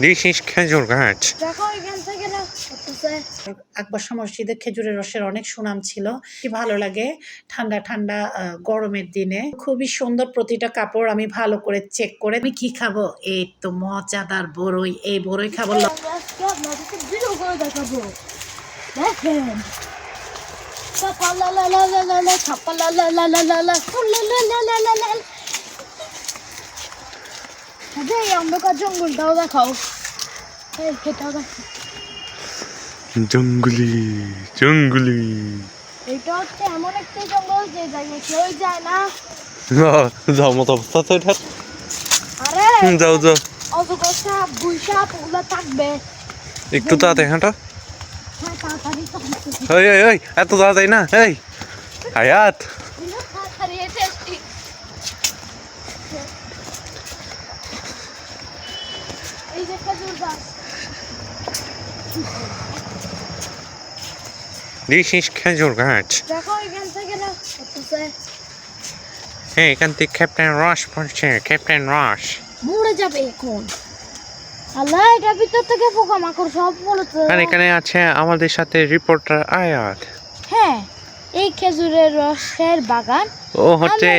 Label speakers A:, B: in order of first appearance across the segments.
A: This is খেজুর গাছ
B: দেখো এখান থেকে না করতেছে
C: আকবর শাহ মসজিদে খেজুরের রসের অনেক সুনাম ছিল কি ভালো লাগে ঠান্ডা ঠান্ডা গরমের দিনে খুবই সুন্দর প্রতিটা কাপড় আমি ভালো করে চেক করে আমি কি খাব এই তো মজাদার বড়ই এই বড়ই খাব
B: দেখাবো দেখেন ছাপা লা লা লা লা লা লা, ছাপা লা লা লা লা লা লা, ফুল লা লা লা লা লা লা লা। আচ্ছা, এই অন্ধকার জঙ্গলটাও দেখাও। এই সেটাও
A: জঙ্গলি জঙ্গলি।
B: এটা হচ্ছে এমন একটা জঙ্গল যে জায়গায় কেউ যায় না।
A: যাও মতো অবস্থা তো এটা
B: আরে
A: যাও যাও।
B: অজগর সাপ বুই সাপ ওগুলো থাকবে।
A: একটু তাড়াতাড়ি হাঁটো।
B: হ্যাঁ তাড়াতাড়ি
A: ওই ওই এত তাড়াতাড়ি না এই। হায়াত
B: এগুলো তাড়াতাড়ি হেঁটে আসছি। এই যে খেজুর গাছ
A: দিস ইস খেজুর গাছ হ্যাঁ এখান থেকে ক্যাপ্টেন রস পড়ছে ক্যাপ্টেন রস
B: মরে যাবে এখন। আল্লাহ এটার ভিতর থেকে পোকা মাকড় সব পড়েছে
A: আর এখানে আছে আমাদের সাথে রিপোর্টার আয়াত।
B: হ্যাঁ এই খেজুরের রসের বাগান
A: ও হচ্ছে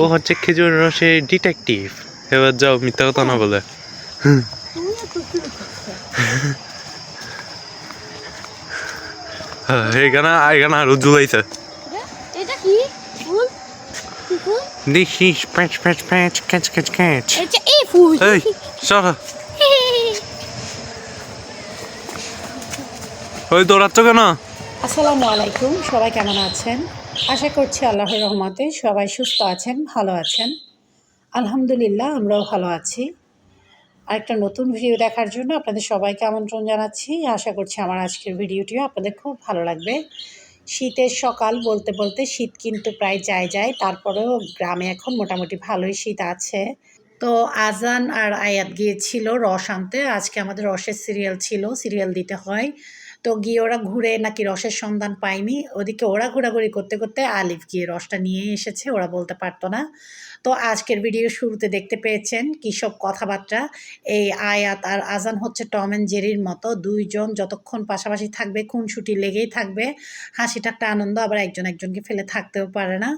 A: ও হচ্ছে খেজুর রসের ডিটেকটিভ এবার যাও মিথ্যা কথা না বলে
B: তুমিও তো কি করছ?
A: হ্যাঁ, এখানে এখানে আরও
B: এটা- কি? ফুল?
A: This is patch patch patch catch catch catch.
B: এটা এই ফুল।
A: এই সরা। ওই দৌড়াচ্ছ কেন?
C: আসসালামু আলাইকুম সবাই কেমন আছেন? আশা করছি আল্লাহর রহমতে সবাই সুস্থ আছেন ভালো আছেন। আলহামদুলিল্লাহ আমরাও ভালো আছি। আরেকটা নতুন ভিডিও দেখার জন্য আপনাদের সবাইকে আমন্ত্রণ জানাচ্ছি। আশা করছি আমার আজকের ভিডিওটিও আপনাদের খুব ভালো লাগবে। শীতের সকাল বলতে বলতে শীত কিন্তু প্রায় যায় যায়, তারপরেও গ্রামে এখন মোটামুটি ভালোই শীত আছে। তো আজান আর আয়াত গিয়েছিল রস আনতে। আজকে আমাদের রসের সিরিয়াল ছিল সিরিয়াল দিতে হয়। তো গিয়ে ওরা ঘুরে নাকি রসের সন্ধান পায়নি। ওদিকে ওরা ঘোরাঘুরি করতে করতে আলিফ গিয়ে রসটা নিয়ে এসেছে, ওরা বলতে পারতো না। তো আজকের ভিডিও শুরুতে দেখতে পেয়েছেন কী সব কথাবার্তা। এই আয়াত আর আজান হচ্ছে টম অ্যান্ড জেরির মতো দুইজন যতক্ষণ পাশাপাশি থাকবে, খুনসুটি লেগেই থাকবে। হাসি ঠাট্টা আনন্দ, আবার একজন একজনকে ফেলে থাকতেও পারে না।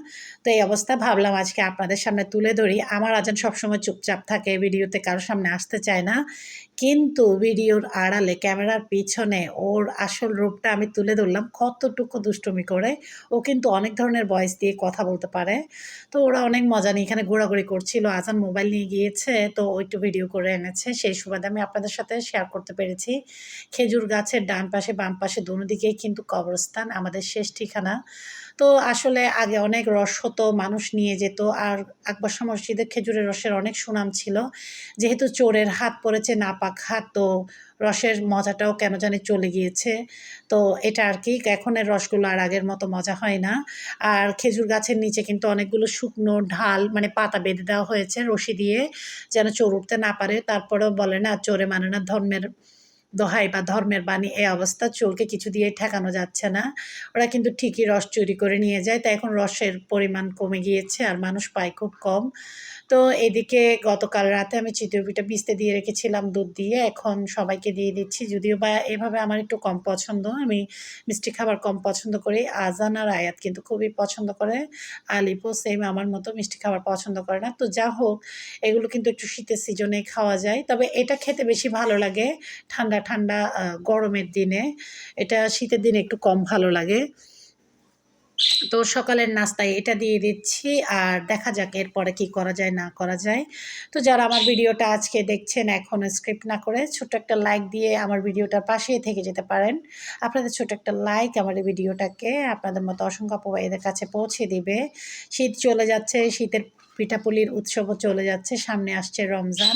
C: তো এই অবস্থা ভাবলাম আজকে আপনাদের সামনে তুলে ধরি। আমার আজান সবসময় চুপচাপ থাকে ভিডিওতে কারোর সামনে আসতে চায় না। কিন্তু ভিডিওর আড়ালে, ক্যামেরার পিছনে ওর আসল রূপটা আমি তুলে ধরলাম কতটুকু দুষ্টুমি করে। ও কিন্তু অনেক ধরনের ভয়েস দিয়ে কথা বলতে পারে। তো ওরা অনেক মজা নিয়ে এখানে ঘোরাঘুরি করছিল, আজান মোবাইল নিয়ে গিয়েছে, তো ও একটু ভিডিও করে এনেছে। সেই সুবাদে আমি আপনাদের সাথে শেয়ার করতে পেরেছি। খেজুর গাছের ডান পাশে, বাম পাশে দোনো দিকেই কিন্তু কবরস্থান, আমাদের শেষ ঠিকানা। তো আসলে আগে অনেক রস হতো, মানুষ নিয়ে যেত, আর আকবর শাহ মসজিদে খেজুরের রসের অনেক সুনাম ছিল। যেহেতু চোরের হাত পড়েছে নাপাক হাত, তো রসের মজাটাও কেন জানি চলে গিয়েছে। তো এটা আর কি, এখনের রসগুলো আর আগের মতো মজা হয় না। আর খেজুর গাছের নিচে কিন্তু অনেকগুলো শুকনো ঢাল মানে পাতা বেঁধে দেওয়া হয়েছে রশি দিয়ে, যেন চোর উঠতে না পারে। তারপরেও বলে না, চোরে মানে না ধর্মের দোহাই বা ধর্মের বাণী এই অবস্থা, চোরকে কিছু দিয়ে ঠেকানো যাচ্ছে না। ওরা কিন্তু ঠিকই রস চুরি করে নিয়ে যায়, তাই এখন রসের পরিমাণ কমে গিয়েছে আর মানুষ পায় খুব কম। তো এদিকে গতকাল রাতে আমি চিতই পিঠা ভিজতে দিয়ে রেখেছিলাম দুধ দিয়ে, এখন সবাইকে দিয়ে দিচ্ছি। যদিও বা এভাবে আমার একটু কম পছন্দ, আমি মিষ্টি খাবার কম পছন্দ করি। আজান আর আয়াত কিন্তু খুবই পছন্দ করে। আলিপও সেম আমার মতো মিষ্টি খাবার পছন্দ করে না। তো যা হোক, এগুলো কিন্তু একটু শীতের সিজনে খাওয়া যায়। তবে এটা খেতে বেশি ভালো লাগে। ঠান্ডা ঠান্ডা আহ, গরমের দিনে। এটা শীতের দিনে একটু কম ভালো লাগে। তো সকালের নাস্তায় এটা দিয়ে দিচ্ছি আর দেখা যাক এরপরে কি করা যায় না করা যায়। তো যারা আমার ভিডিওটা আজকে দেখছেন এখন স্ক্রিপ্ট না করে ছোট একটা লাইক দিয়ে আমার ভিডিওটার পাশেই থেকে যেতে পারেন। আপনাদের ছোট একটা লাইক আমার এই ভিডিওটাকে আপনাদের মতো অসংখ্য অপবাহীদের কাছে পৌঁছে দিবে। শীত চলে যাচ্ছে শীতের পিঠাপুলির উৎসবও চলে যাচ্ছে, সামনে আসছে রমজান।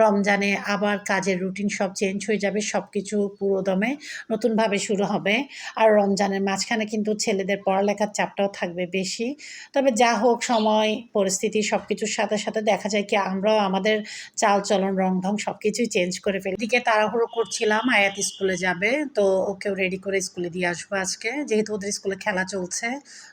C: রমজানে আবার কাজের রুটিন সব চেঞ্জ হয়ে যাবে সব কিছু পুরোদমে নতুনভাবে শুরু হবে। আর রমজানের মাঝখানে কিন্তু ছেলেদের পড়ালেখার চাপটাও থাকবে বেশি। তবে যা হোক, সময়, পরিস্থিতি সব কিছুর সাথে সাথে দেখা যায় কি, আমরাও আমাদের চাল চলন রং ঢং সব কিছুই চেঞ্জ করে ফেলি। দিকে তাড়াহুড়ো করছিলাম, আয়াত স্কুলে যাবে, তো ওকেও রেডি করে স্কুলে দিয়ে আসব আজকে। যেহেতু ওদের স্কুলে খেলা চলছে,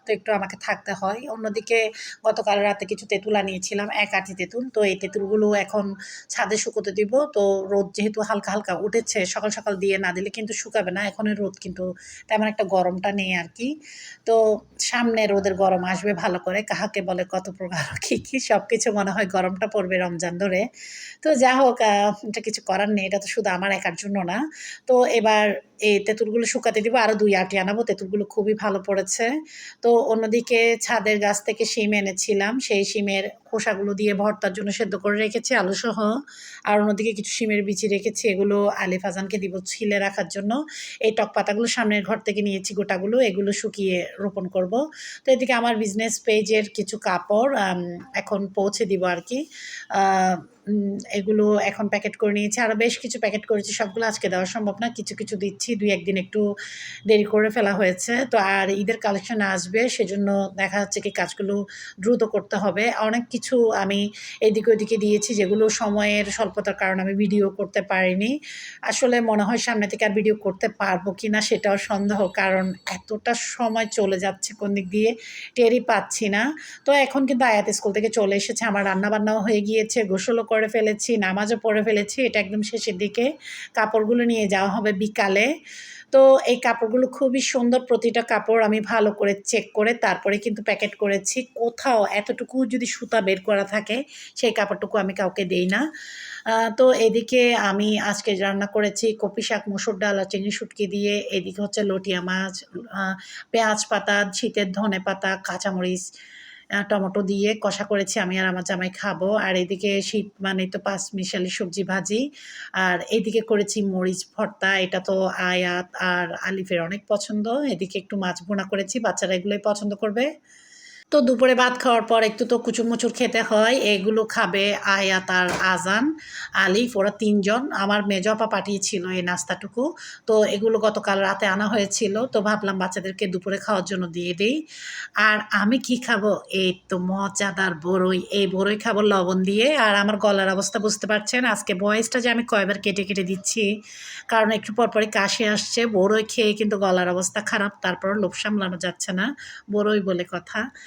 C: তো একটু আমাকে থাকতে হয়। অন্যদিকে গতকাল রাতে কিছু তেঁতুল তুলা নিয়েছিলাম, এক আটি তেঁতুল। তো এই তেঁতুলগুলো এখন ছাদে শুকোতে দিব। তো রোদ যেহেতু হালকা হালকা উঠেছে, সকাল সকাল দিয়ে না দিলে কিন্তু শুকাবে না। এখন রোদ কিন্তু তেমন একটা গরমটা নেই আর কি। তো সামনে রোদের গরম আসবে ভালো করে। কাহাকে বলে, কত প্রকার, কী কী সব কিছু মনে হয় গরমটা পড়বে রমজান ধরে। তো যা হোক এটা কিছু করার নেই। এটা তো শুধু আমার একার জন্য না। তো এবার এই তেঁতুলগুলো শুকাতে দিব। আরও দুই আটি আনাবো। তেঁতুলগুলো খুবই ভালো পড়েছে। তো অন্যদিকে ছাদের গাছ থেকে শিম এনেছিলাম। সেই শিমের খোসাগুলো দিয়ে ভর্তার জন্য সেদ্ধ করে রেখেছি আলু সহ আর অন্যদিকে কিছু শিমের বিচি রেখেছি। এগুলো আলিফ আজানকে দিব ছিলে রাখার জন্য। এই টক পাতাগুলো সামনের ঘর থেকে নিয়েছি গোটাগুলো। এগুলো শুকিয়ে রোপণ করব। তো এদিকে আমার বিজনেস পেজের কিছু কাপড় এখন পৌঁছে দিব আর কি। এগুলো এখন প্যাকেট করে নিয়েছি। আরও বেশ কিছু প্যাকেট করেছি। সবগুলো আজকে দেওয়া সম্ভব না। কিছু কিছু দিচ্ছি। দুই, একদিন একটু দেরি করে ফেলা হয়েছে। তো আর ঈদের কালেকশন আসবে, সেজন্য দেখা যাচ্ছে কি কাজগুলো দ্রুত করতে হবে। অনেক কিছু আমি এদিকে ওদিকে দিয়েছি, যেগুলো সময়ের স্বল্পতার কারণে আমি ভিডিও করতে পারিনি। আসলে মনে হয় সামনে থেকে আর ভিডিও করতে পারব কি না সেটাও সন্দেহ, কারণ এতটা সময় চলে যাচ্ছে কোন দিক দিয়ে টেরই পাচ্ছি না। তো এখন কিন্তু আয়াত স্কুল থেকে চলে এসেছে। আমার রান্নাবান্নাও হয়ে গিয়েছে, গোসলও করে ফেলেছি, নামাজও পড়ে ফেলেছি, এটা একদম শেষের দিকে। কাপড়গুলো নিয়ে যাওয়া হবে বিকালে। তো এই কাপড়গুলো খুবই সুন্দর প্রতিটা কাপড় আমি ভালো করে চেক করে তারপরে কিন্তু প্যাকেট করেছি। কোথাও এতটুকু যদি সুতা বের করা থাকে, সেই কাপড়টুকু আমি কাউকে দেই না। তো এদিকে আমি আজকে রান্না করেছি কপি শাক, মুসুর ডাল আর চিংড়ি শুটকি দিয়ে। এদিকে হচ্ছে লটিয়া মাছ পেঁয়াজ পাতা, শীতের ধনে পাতা, কাঁচামরিচ। টমেটো দিয়ে কষা করেছি, আমি আর আমার জামাই খাব। আর এদিকে শীত মানে তো পাঁচ মিশালি সবজি ভাজি। আর এদিকে করেছি মরিচ ভর্তা, এটা তো আয়াত আর আলিফের অনেক পছন্দ। এদিকে একটু মাছ ভুনা করেছি, বাচ্চারা এগুলোই পছন্দ করবে। তো দুপুরে ভাত খাওয়ার পর একটু তো কুচুমুচুর খেতে হয়, এগুলো খাবে আয়াত আর আজান আলিফ ওরা তিনজন। আমার মেজপা পাঠিয়েছিল এই নাস্তাটুকু। তো এগুলো গতকাল রাতে আনা হয়েছিল, তো ভাবলাম বাচ্চাদেরকে দুপুরে খাওয়ার জন্য দিয়ে দিই। আর আমি কি খাব? এই তো মজাদার বড়ই এই বড়ই খাব লবণ দিয়ে। আর আমার গলার অবস্থা বুঝতে পারছেন, আজকে বয়সটা যে আমি কয়বার কেটে কেটে দিচ্ছি। কারণ একটু পর পরই কাশি আসছে বড়ই খেয়ে কিন্তু গলার অবস্থা খারাপ তারপর লোভ সামলানো যাচ্ছে না। বড়ই বলে কথা।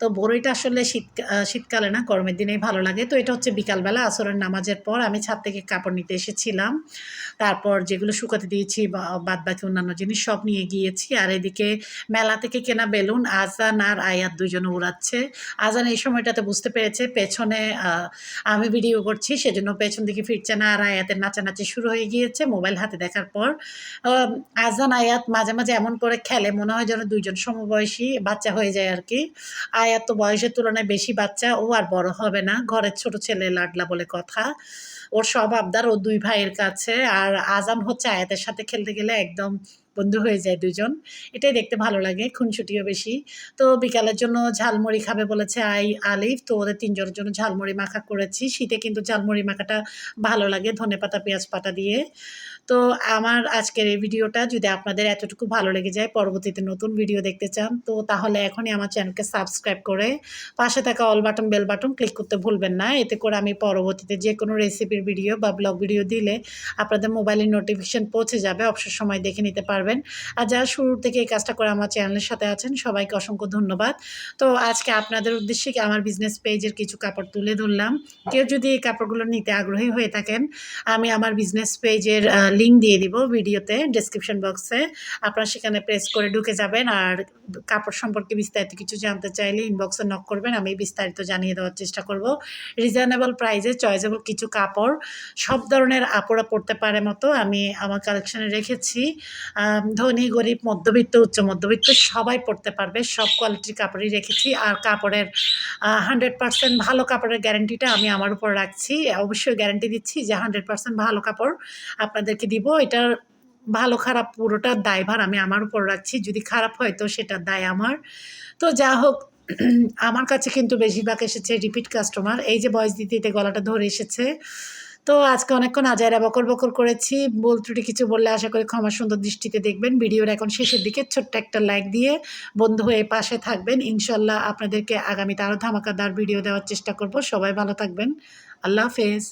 C: তো বড়ইটা আসলে শীত শীতকালে না, গরমের দিনেই ভালো লাগে। তো এটা হচ্ছে বিকালবেলা আসরের নামাজের পর আমি ছাদ থেকে কাপড় নিতে এসেছিলাম। তারপর যেগুলো শুকাতে দিয়েছি বাদ বাকি অন্যান্য জিনিস সব নিয়ে গিয়েছি। আর এদিকে মেলা থেকে কেনা বেলুন, আজান আর আয়াত দুজনে উড়াচ্ছে। আজান এই সময়টাতে বুঝতে পেরেছে, পেছনে আমি ভিডিও করছি, সেজন্য পেছন দিকে ফিরছে না। আর আয়াতের নাচানাচি শুরু হয়ে গিয়েছে মোবাইল হাতে দেখার পর। আজান, আয়াত মাঝে মাঝে এমন করে খেলে, মনে হয় যেন দুইজন সমবয়সী বাচ্চা হয়ে যায় আর কি। আয়াত তো বয়সের তুলনায় বেশি বাচ্চা, ও আর বড় হবে না। ঘরের ছোট ছেলে লাডলা বলে কথা। ওর সব আবদার ও দুই ভাইয়ের কাছে। আর আজান হচ্ছে আয়াতের সাথে খেলতে গেলে একদম বন্ধু হয়ে যায় দুজন। এটাই দেখতে ভালো লাগে, খুনসুটিও বেশি। তো বিকালের জন্য ঝালমুড়ি খাবে বলেছে আই আলিফ, তো ওদের তিনজনের জন্য ঝালমুড়ি মাখা করেছি। শীতে কিন্তু ঝালমুড়ি মাখাটা ভালো লাগে, ধনে পাতা, পেঁয়াজ পাতা দিয়ে। তো আমার আজকের এই ভিডিওটা, যদি আপনাদের এতটুকু ভালো লেগে যায়, পরবর্তীতে নতুন ভিডিও দেখতে চান, তো তাহলে এখনই আমার চ্যানেলকে সাবস্ক্রাইব করে পাশে থাকা all button, bell button click করতে ভুলবেন না। এতে করে আমি পরবর্তীতে যে কোনো রেসিপির ভিডিও বা ব্লগ ভিডিও দিলে আপনাদের মোবাইলে নোটিফিকেশন পৌঁছে যাবে, অবসর সময় দেখে নিতে পারবেন। আর যারা শুরু থেকে এই কাজটা করে আমার চ্যানেলের সাথে আছেন, সবাইকে অসংখ্য ধন্যবাদ। তো আজকে আপনাদের উদ্দেশ্যে আমার বিজনেস পেজের কিছু কাপড় তুলে ধরলাম? কেউ যদি এই কাপড়গুলো নিতে আগ্রহী হয়ে থাকেন, আমি আমার বিজনেস পেজের লিঙ্ক দিয়ে দিব ভিডিওতে ডেসক্রিপশন বক্সে আপনারা সেখানে প্রেস করে ঢুকে যাবেন আর কাপড় সম্পর্কে বিস্তারিত কিছু জানতে চাইলে ইনবক্সে নক করবেন, আমি বিস্তারিত জানিয়ে দেওয়ার চেষ্টা করব। রিজনেবল প্রাইসে চয়েজেবল কিছু কাপড়, সব ধরনের আপোড়া পড়তে পারে মতো আমি আমার কালেকশনে রেখেছি। ধনী, গরিব, মধ্যবিত্ত, উচ্চ মধ্যবিত্ত সবাই পড়তে পারবে। সব কোয়ালিটির কাপড়ই রেখেছি। আর কাপড়ের হান্ড্রেড পার্সেন্ট ভালো কাপড়ের গ্যারান্টিটা আমি আমার উপর রাখছি। অবশ্যই গ্যারান্টি দিচ্ছি যে হান্ড্রেড পার্সেন্ট ভালো কাপড় আপনাদেরকে দিব। এটার ভালো খারাপ পুরোটার দায়ভার আমি আমার উপর রাখছি। যদি খারাপ হয় তো সেটার দায় আমার। তো যা হোক, আমার কাছে কিন্তু বেশিরভাগ এসেছে রিপিট কাস্টমার এই যে বয়স দিতে গলাটা ধরে এসেছে। তো আজকে অনেকক্ষণ আজায়রা বকর বকর করেছি। বল ত্রুটি কিছু বললে আশা করি ক্ষমা সুন্দর দৃষ্টিতে দেখবেন। ভিডিওর এখন শেষের দিকে ছোট্ট একটা লাইক দিয়ে বন্ধু হয়ে পাশে থাকবেন। ইনশাল্লাহ আপনাদেরকে আগামীতে আরও ধামাকাদার ভিডিও দেওয়ার চেষ্টা করব। সবাই ভালো থাকবেন। আল্লাহ হাফেজ।